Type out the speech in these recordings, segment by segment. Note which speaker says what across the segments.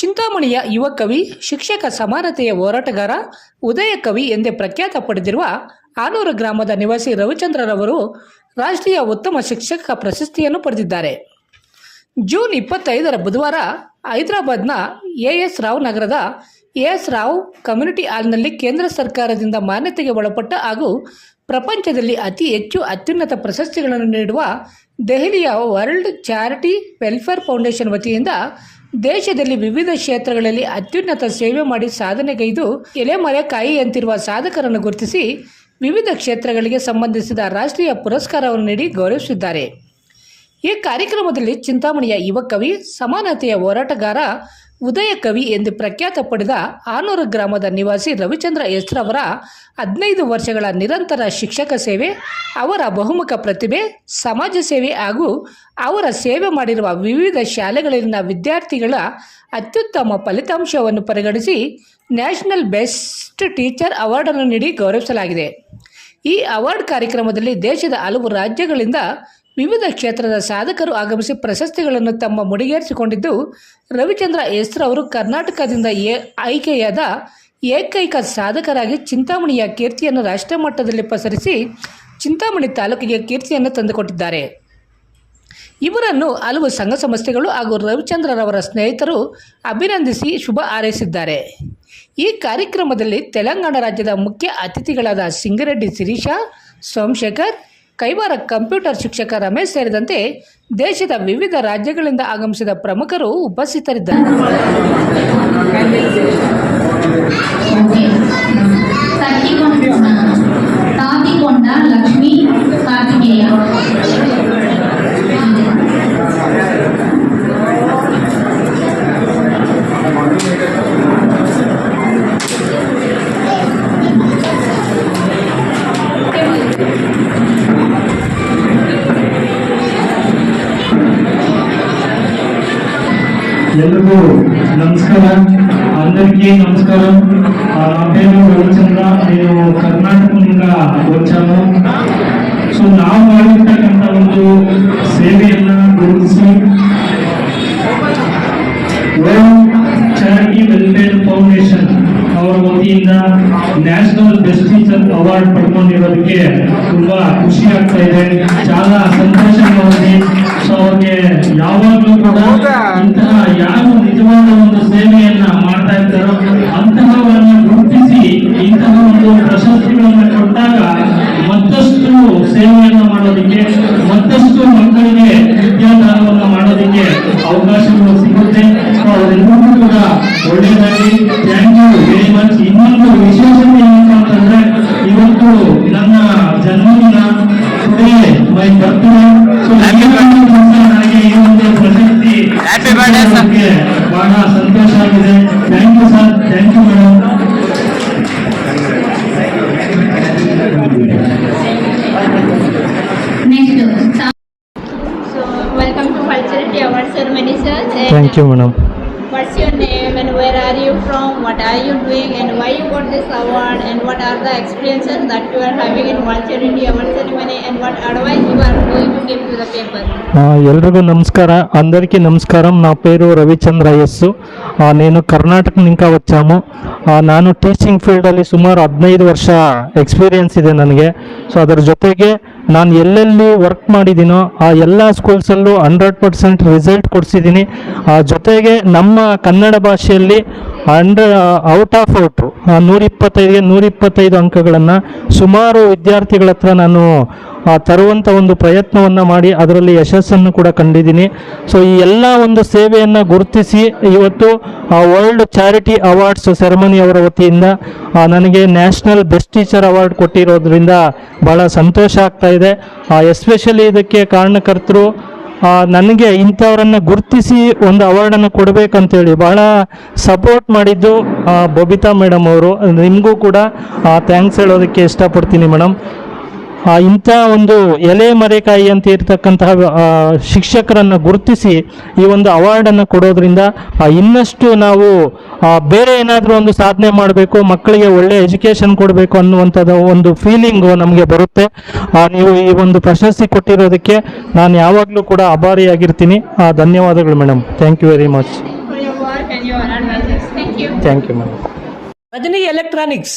Speaker 1: ಚಿಂತಾಮಣಿಯ ಯುವ ಕವಿ, ಶಿಕ್ಷಕ ಸಮಾನತೆಯ ಹೋರಾಟಗಾರ, ಉದಯ ಕವಿ ಎಂದೇ ಪ್ರಖ್ಯಾತ ಪಡೆದಿರುವ ಆನೂರು ಗ್ರಾಮದ ನಿವಾಸಿ ರವಿಚಂದ್ರರವರು ರಾಷ್ಟ್ರೀಯ ಉತ್ತಮ ಶಿಕ್ಷಕ ಪ್ರಶಸ್ತಿಯನ್ನು ಪಡೆದಿದ್ದಾರೆ. ಜೂನ್ ಇಪ್ಪತ್ತೈದರ ಬುಧವಾರ ಹೈದರಾಬಾದ್ನ ಎ ಎಸ್ ರಾವ್ ನಗರದ ಎ ಎಸ್ ರಾವ್ ಕಮ್ಯುನಿಟಿ ಹಾಲ್ನಲ್ಲಿ ಕೇಂದ್ರ ಸರ್ಕಾರದಿಂದ ಮಾನ್ಯತೆಗೆ ಒಳಪಟ್ಟ ಹಾಗೂ ಪ್ರಪಂಚದಲ್ಲಿ ಅತಿ ಹೆಚ್ಚು ಅತ್ಯುನ್ನತ ಪ್ರಶಸ್ತಿಗಳನ್ನು ನೀಡುವ ದೆಹಲಿಯ ವರ್ಲ್ಡ್ ಚಾರಿಟಿ ವೆಲ್ಫೇರ್ ಫೌಂಡೇಶನ್ ವತಿಯಿಂದ ದೇಶದಲ್ಲಿ ವಿವಿಧ ಕ್ಷೇತ್ರಗಳಲ್ಲಿ ಅತ್ಯುನ್ನತ ಸೇವೆ ಮಾಡಿ ಸಾಧನೆಗೈದು ಎಲೆಮರೆ ಕಾಯಿಯಂತಿರುವ ಸಾಧಕರನ್ನು ಗುರುತಿಸಿ ವಿವಿಧ ಕ್ಷೇತ್ರಗಳಿಗೆ ಸಂಬಂಧಿಸಿದ ರಾಷ್ಟ್ರೀಯ ಪುರಸ್ಕಾರವನ್ನು ನೀಡಿ ಗೌರವಿಸಿದ್ದಾರೆ. ಈ ಕಾರ್ಯಕ್ರಮದಲ್ಲಿ ಚಿಂತಾಮಣಿಯ ಯುವ ಕವಿ, ಸಮಾನತೆಯ ಹೋರಾಟಗಾರ ಉದಯ ಕವಿ ಎಂದು ಪ್ರಖ್ಯಾತ ಪಡೆದ ಆನೂರು ಗ್ರಾಮದ ನಿವಾಸಿ ರವಿಚಂದ್ರ ಎಸ್ರವರ ಹದಿನೈದು ವರ್ಷಗಳ ನಿರಂತರ ಶಿಕ್ಷಕ ಸೇವೆ, ಅವರ ಬಹುಮುಖ ಪ್ರತಿಭೆ, ಸಮಾಜ ಸೇವೆ ಹಾಗೂ ಅವರ ಸೇವೆ ಮಾಡಿರುವ ವಿವಿಧ ಶಾಲೆಗಳಲ್ಲಿನ ವಿದ್ಯಾರ್ಥಿಗಳ ಅತ್ಯುತ್ತಮ ಫಲಿತಾಂಶವನ್ನು ಪರಿಗಣಿಸಿ ನ್ಯಾಷನಲ್ ಬೆಸ್ಟ್ ಟೀಚರ್ ಅವಾರ್ಡನ್ನು ನೀಡಿ ಗೌರವಿಸಲಾಗಿದೆ. ಈ ಅವಾರ್ಡ್ ಕಾರ್ಯಕ್ರಮದಲ್ಲಿ ದೇಶದ ಹಲವು ರಾಜ್ಯಗಳಿಂದ ವಿವಿಧ ಕ್ಷೇತ್ರದ ಸಾಧಕರು ಆಗಮಿಸಿ ಪ್ರಶಸ್ತಿಗಳನ್ನು ತಮ್ಮ ಮುಡಿಗೇರಿಸಿಕೊಂಡಿದ್ದು, ರವಿಚಂದ್ರ ಎಸ್ರ ಅವರು ಕರ್ನಾಟಕದಿಂದ ಆಯ್ಕೆಯಾದ ಏಕೈಕ ಸಾಧಕರಾಗಿ ಚಿಂತಾಮಣಿಯ ಕೀರ್ತಿಯನ್ನು ರಾಷ್ಟ್ರಮಟ್ಟದಲ್ಲಿ ಪಸರಿಸಿ ಚಿಂತಾಮಣಿ ತಾಲೂಕಿಗೆ ಕೀರ್ತಿಯನ್ನು ತಂದುಕೊಟ್ಟಿದ್ದಾರೆ. ಇವರನ್ನು ಹಲವು ಸಂಘ ಸಂಸ್ಥೆಗಳು ಹಾಗೂ ರವಿಚಂದ್ರರವರ ಸ್ನೇಹಿತರು ಅಭಿನಂದಿಸಿ ಶುಭ ಹಾರೈಸಿದ್ದಾರೆ. ಈ ಕಾರ್ಯಕ್ರಮದಲ್ಲಿ ತೆಲಂಗಾಣ ರಾಜ್ಯದ ಮುಖ್ಯ ಅತಿಥಿಗಳಾದ ಸಿಂಗರೆಡ್ಡಿ ಶಿರೀಷ, ಸೋಮಶೇಖರ್ ಕೈವಾರ ಕಂಪ್ಯೂಟರ್ ಶಿಕ್ಷಕ ರಮೇಶ್ ಸೇರಿದಂತೆ ದೇಶದ ವಿವಿಧ ರಾಜ್ಯಗಳಿಂದ ಆಗಮಿಸಿದ ಪ್ರಮುಖರು ಉಪಸ್ಥಿತರಿದ್ದಾರೆ.
Speaker 2: ಲಕ್ಷ್ಮೀ
Speaker 3: ಕಾರ್ತಿಕೇಯ ಎಲ್ಲರಿಗೂ ನಮಸ್ಕಾರ. ಅಂದರಿಗೆ ನಮಸ್ಕಾರ. నా పేరు రవిచంద్ర ಕರ್ನಾಟಕದಿಂದ కర్ణాటక ಸೊ ನಾವು ಮಾಡಿರ್ತಕ್ಕಂಥ ಒಂದು ಸೇವೆಯನ್ನ ಗುರುತಿಸಿ ಚಾರಿಟಿ ವೆಲ್ಫೇರ್ ಫೌಂಡೇಶನ್ ಅವರ ವತಿಯಿಂದ ನ್ಯಾಷನಲ್ ಬೆಸ್ಟ್ ಟೀಚರ್ ಅವಾರ್ಡ್ ಪಡ್ಕೊಂಡಿರೋದಕ್ಕೆ ತುಂಬಾ ಖುಷಿ ಆಗ್ತಾ ಇದೆ. ಚಾಲಾ సంతోషంగా ಸೊ ಅವ್ರಿಗೆ ಯಾವಾಗಲೂ ಕೂಡ ಇಂತಹ ಯಾರು ನಿಜವಾದ ಒಂದು ಸೇವೆಯನ್ನ ಮಾಡ್ತಾ ಇರ್ತಾರೋ ಅಂತಹವರನ್ನ ಗುರುತಿಸಿ ಇಂತಹ ಒಂದು ಪ್ರಶಸ್ತಿಗಳನ್ನ ಕೊಟ್ಟಾಗ ಮತ್ತಷ್ಟು ಸೇವೆಯನ್ನ ಮಾಡೋದಕ್ಕೆ ಮತ್ತಷ್ಟು ಮಕ್ಕಳಿಗೆ ವಿದ್ಯಾದಾನವನ್ನ ಮಾಡೋದಕ್ಕೆ ಅವಕಾಶಗಳು ಸಿಗುತ್ತೆ. ಸೊ ಅವರೆಲ್ಲರಿಗೂ ಕೂಡ ಒಳ್ಳೆಯದಾಗಿ thank you very much
Speaker 4: Award Ceremony, sir. And
Speaker 3: thank you madam
Speaker 4: what's your name and where are you from, what are you doing and why you got this award and what are the experiences that you are having in Vulture India one ceremony and what advice you are going to give to the people.
Speaker 3: ಎಲ್ರಿಗೂ ನಮಸ್ಕಾರ అందరికీ నమస్కారం ನಾ ಪೇರು Ravichandra yes నేను ಕರ್ನಾಟಕ ನಿಂಕ ವಚ್ಚಾಮು ನಾನು teaching ಫೀಲ್ಡಲ್ಲಿ ಸುಮಾರು ಹದಿನೈದು ವರ್ಷ ಎಕ್ಸ್ಪೀರಿಯನ್ಸ್ ಇದೆ ನನಗೆ ಸೊ ಅದರ ಜೊತೆಗೆ ನಾನು ಎಲ್ಲೆಲ್ಲಿ ವರ್ಕ್ ಮಾಡಿದ್ದೀನೋ ಆ ಎಲ್ಲ ಸ್ಕೂಲ್ಸಲ್ಲೂ ಹಂಡ್ರೆಡ್ ಪರ್ಸೆಂಟ್ ರಿಸಲ್ಟ್ ಕೊಡಿಸಿದ್ದೀನಿ ಜೊತೆಗೆ ನಮ್ಮ ಕನ್ನಡ ಭಾಷೆಯಲ್ಲಿ ಅಂಡರ್ ಔಟ್ ಆಫ್ ಔಟ್ ನೂರಿಪ್ಪತ್ತೈದಿಗೆ ನೂರಿಪ್ಪತ್ತೈದು ಅಂಕಗಳನ್ನು ಸುಮಾರು ವಿದ್ಯಾರ್ಥಿಗಳ ಹತ್ರ ನಾನು ತರುವಂಥ ಒಂದು ಪ್ರಯತ್ನವನ್ನು ಮಾಡಿ ಅದರಲ್ಲಿ ಯಶಸ್ಸನ್ನು ಕೂಡ ಕಂಡಿದ್ದೀನಿ. ಸೊ ಈ ಎಲ್ಲ ಒಂದು ಸೇವೆಯನ್ನು ಗುರುತಿಸಿ ಇವತ್ತು ವರ್ಲ್ಡ್ ಚಾರಿಟಿ ಅವಾರ್ಡ್ಸ್ ಸೆರೆಮನಿ ಅವರ ವತಿಯಿಂದ ನನಗೆ ನ್ಯಾಷನಲ್ ಬೆಸ್ಟ್ ಟೀಚರ್ ಅವಾರ್ಡ್ ಕೊಟ್ಟಿರೋದ್ರಿಂದ ಭಾಳ ಸಂತೋಷ ಆಗ್ತಾ ಇದೆ. ಎಸ್ಪೆಷಲಿ ಇದಕ್ಕೆ ಕಾರಣಕರ್ತರು ನನಗೆ ಇಂಥವರನ್ನ ಗುರುತಿಸಿ ಒಂದು ಅವಾರ್ಡನ್ನು ಕೊಡಬೇಕಂತೇಳಿ ಬಹಳ ಸಪೋರ್ಟ್ ಮಾಡಿದ್ದು ಬಬಿತಾ ಮೇಡಮ್ ಅವರು. ನಿಮಗೂ ಕೂಡ ಥ್ಯಾಂಕ್ಸ್ ಹೇಳೋದಕ್ಕೆ ಇಷ್ಟಪಡ್ತೀನಿ ಮೇಡಮ್ ಇಂಥ ಒಂದು ಎಲೆ ಮರೆಕಾಯಿ ಅಂತ ಇರತಕ್ಕಂತಹ ಆ, ಶಿಕ್ಷಕರನ್ನು ಗುರುತಿಸಿ ಈ ಒಂದು ಅವಾರ್ಡನ್ನು ಕೊಡೋದ್ರಿಂದ ಇನ್ನಷ್ಟು ನಾವು ಬೇರೆ ಏನಾದರೂ ಒಂದು ಸಾಧನೆ ಮಾಡಬೇಕು ಮಕ್ಕಳಿಗೆ ಒಳ್ಳೆ ಎಜುಕೇಷನ್ ಕೊಡಬೇಕು ಅನ್ನುವಂಥದ್ದು ಒಂದು ಫೀಲಿಂಗು ನಮಗೆ ಬರುತ್ತೆ. ಆ, ನೀವು ಈ ಒಂದು ಪ್ರಶಸ್ತಿ ಕೊಟ್ಟಿರೋದಕ್ಕೆ ನಾನು ಯಾವಾಗಲೂ ಕೂಡ ಆಭಾರಿಯಾಗಿರ್ತೀನಿ ಆ, ಧನ್ಯವಾದಗಳು madam thank you very much. Thank you madam
Speaker 1: Rajani electronics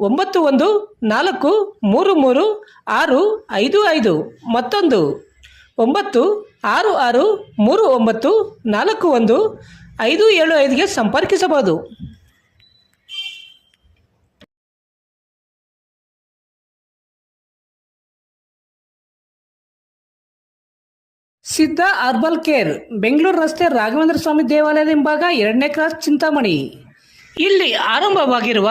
Speaker 1: ಒಂಬತ್ತು ಒಂದು, ನಾಲ್ಕು, ಮೂರು ಮೂರು, ಆರು, ಐದು ಐದು. ಮತ್ತೊಂದು. ಒಂಬತ್ತು, ಆರು ಆರು, ಮೂರು, ಒಂಬತ್ತು, ನಾಲ್ಕು, ಒಂದು, ಐದು, ಏಳು, ಐದುಗೆ ಸಂಪರ್ಕಿಸಬಹುದು. ಸಿದ್ಧ ಅರ್ಬಲ್ ಕೇರ್, ಬೆಂಗಳೂರು ರಸ್ತೆ ರಾಘವೇಂದ್ರ ಸ್ವಾಮಿ ದೇವಾಲಯದ ಹಿಂಭಾಗ ಎರಡನೇ ಕ್ರಾಸ್ ಚಿಂತಾಮಣಿ. ಇಲ್ಲಿ ಆರಂಭವಾಗಿರುವ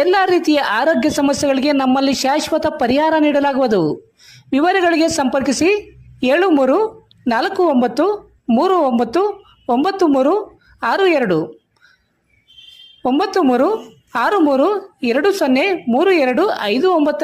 Speaker 1: ಎಲ್ಲ ರೀತಿಯ ಆರೋಗ್ಯ ಸಮಸ್ಯೆಗಳಿಗೆ ನಮ್ಮಲ್ಲಿ ಶಾಶ್ವತ ಪರಿಹಾರ ನೀಡಲಾಗುವುದು. ವಿವರಗಳಿಗೆ ಸಂಪರ್ಕಿಸಿ ಏಳು ಮೂರು ನಾಲ್ಕು ಒಂಬತ್ತು ಮೂರು ಒಂಬತ್ತು ಒಂಬತ್ತು ಮೂರು ಆರು ಎರಡು. ಒಂಬತ್ತು ಮೂರು ಆರು ಮೂರು ಎರಡು ಸೊನ್ನೆ ಮೂರು ಎರಡು ಐದು ಒಂಬತ್ತು